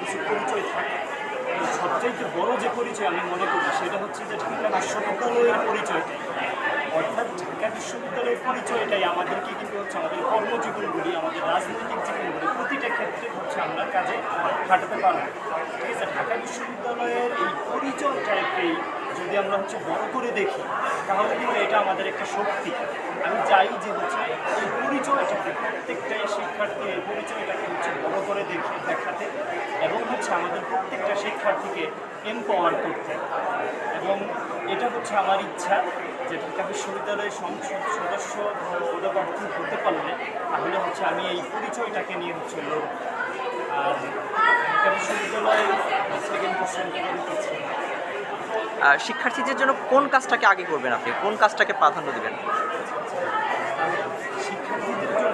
কিছু পরিচয় থাকে সবচেয়ে বড় যে পরিচয় আমি মনে করি, সেটা হচ্ছে যে ঢাকা বিশ্ববিদ্যালয়ের পরিচয়টাই অর্থাৎ ঢাকা বিশ্ববিদ্যালয়ের পরিচয়টাই আমাদেরকে কিন্তু হচ্ছে আমাদের কর্মজীবনগুলি, আমাদের রাজনৈতিক জীবনগুলি, প্রতিটা ক্ষেত্রে হচ্ছে আমরা কাজে খাটাতে পারব। ঠিক আছে, ঢাকা বিশ্ববিদ্যালয়ের এই পরিচয়টাকেই যদি আমরা হচ্ছে বড় করে দেখি তাহলে কিন্তু এটা আমাদের একটা শক্তি। আমি চাই যে হচ্ছে এই পরিচয়টাকে প্রত্যেকটা শিক্ষার্থী এই পরিচয়টাকে হচ্ছে বড় করে দেখে দেখাতে এবং হচ্ছে আমাদের প্রত্যেকটা শিক্ষার্থীকে এম্পাওয়ার করতে। এবং এটা হচ্ছে আমার ইচ্ছা যে ঢাকা বিশ্ববিদ্যালয়ের সংসদ সদস্য পদপ্রার্থী হতে পারলে তাহলে হচ্ছে আমি এই পরিচয়টাকে নিয়ে হচ্ছে লড়ব আর ঢাকা বিশ্ববিদ্যালয়ে সেকেন্ড আহ, শিক্ষার্থীদের জন্য কোন কাজটাকে আগে করবেন আপনি? কোন কাজটাকে প্রাধান্য দেবেন? শিক্ষার্থীদের জন্য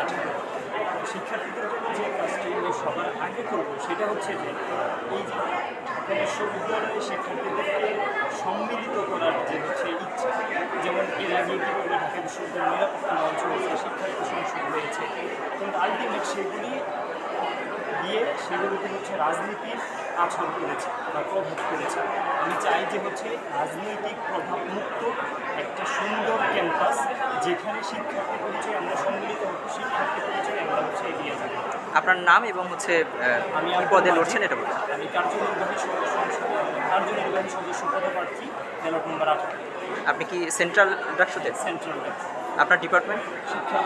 আঠারো শিক্ষার্থীদের যে কাজটি আমি সবার আগে করব, সেটা হচ্ছে যে এই যে ঢাকা বিশ্ববিদ্যালয়ে শিক্ষার্থীদেরকে সম্মিলিত করার যে হচ্ছে ইচ্ছা, যেমন এর আগে ঢাকা বিশ্ববিদ্যালয়ের নিরাপত্তা মঞ্চ হয়েছে শিক্ষার্থী সংসদ হয়েছে, কিন্তু আলটিমেট সেগুলি দিয়ে সেগুলোকে হচ্ছে রাজনীতির আচরণ করেছে বা প্রভাব করেছে। আমি চাই যে হচ্ছে রাজনৈতিক প্রভাব মুক্ত একটা সুন্দর ক্যাম্পাস যেখানে শিক্ষার্থী পরিচয় আমরা সম্মিলিত হব শিক্ষার্থী পরিচয় আমরা হচ্ছে এগিয়ে যাব। আপনার নাম এবং হচ্ছে আমি পদে লড়ছেন এটা বলবেন আমি কার্যনির্বাহী সদস্য কার্যনির্বাহী সদস্য পদপ্রার্থী ব্যালট নম্বর আঠারো। আপনি কি সেন্ট্রাল ডাকসুতে? সেন্ট্রাল আপনার ডিপার্টমেন্ট? শিক্ষা